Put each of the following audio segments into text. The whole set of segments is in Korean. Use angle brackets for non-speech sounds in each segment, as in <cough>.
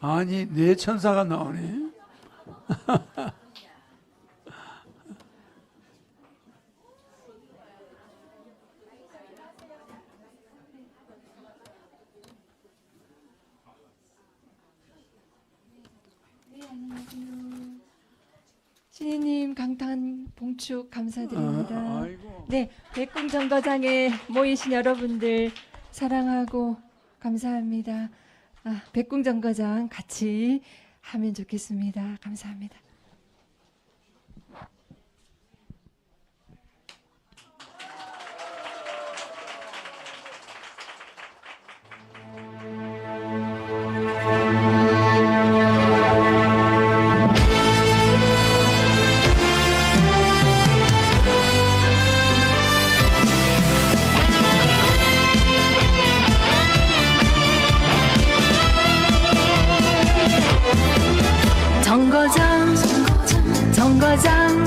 아니 내 천사가 나오네. 신이님 강탄 봉축 감사드립니다. 아. 네, 백궁 정거장에 모이신 여러분들 사랑하고 감사합니다. 아, 백궁 정거장 같이 하면 좋겠습니다. 감사합니다. 정거장 정거장.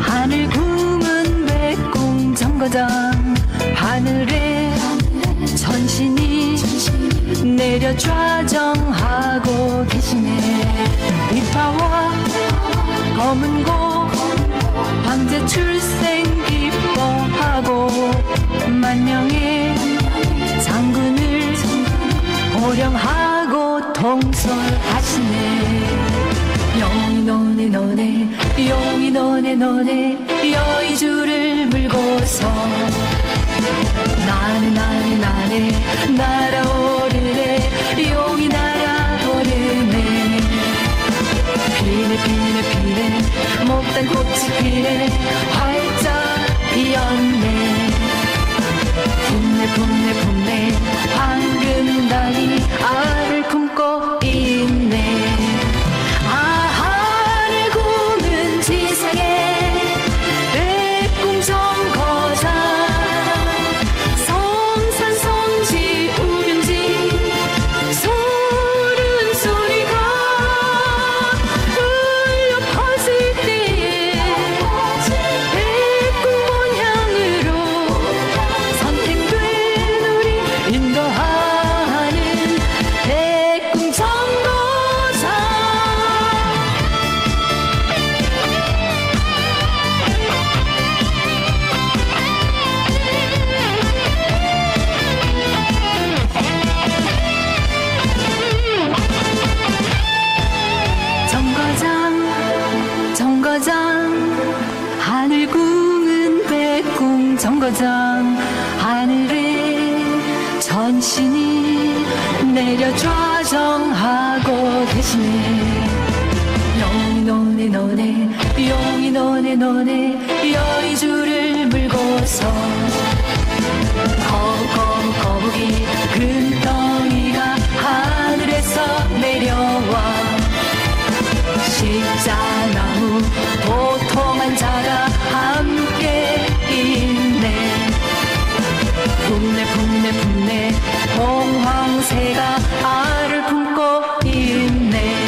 하늘 구문 백궁 정거장. 하늘에 천신이 내려 좌정하고 계시네. 이파와 검은 고 황제 출생 기뻐하고 만명의 장군을 호령하고 통솔하시네 영이 너네 너네 영이 너네 너네 여의주를 물고서 나는 나는 나네 날아오르네. 용이 날아오르네. 피네 피네 피네 목단 꽃이 피네 활짝 피었네 정거장 하늘에 전신이 내려 좌정하고 계시네. 영이 너네 너네 영이 너네 너네 여의주를 물고서 품네 품네 품네 홍황새가 알을 품고 있네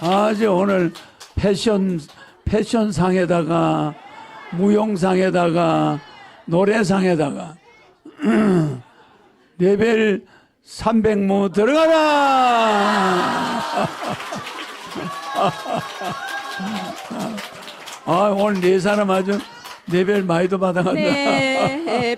아주 오늘 패션 패션상에다가 무용상에다가 노래상에다가 <clears throat> 레벨 300무 들어가라. <laughs> 아 오늘 네 사람 아주 레벨 많이도 받아간다. 네,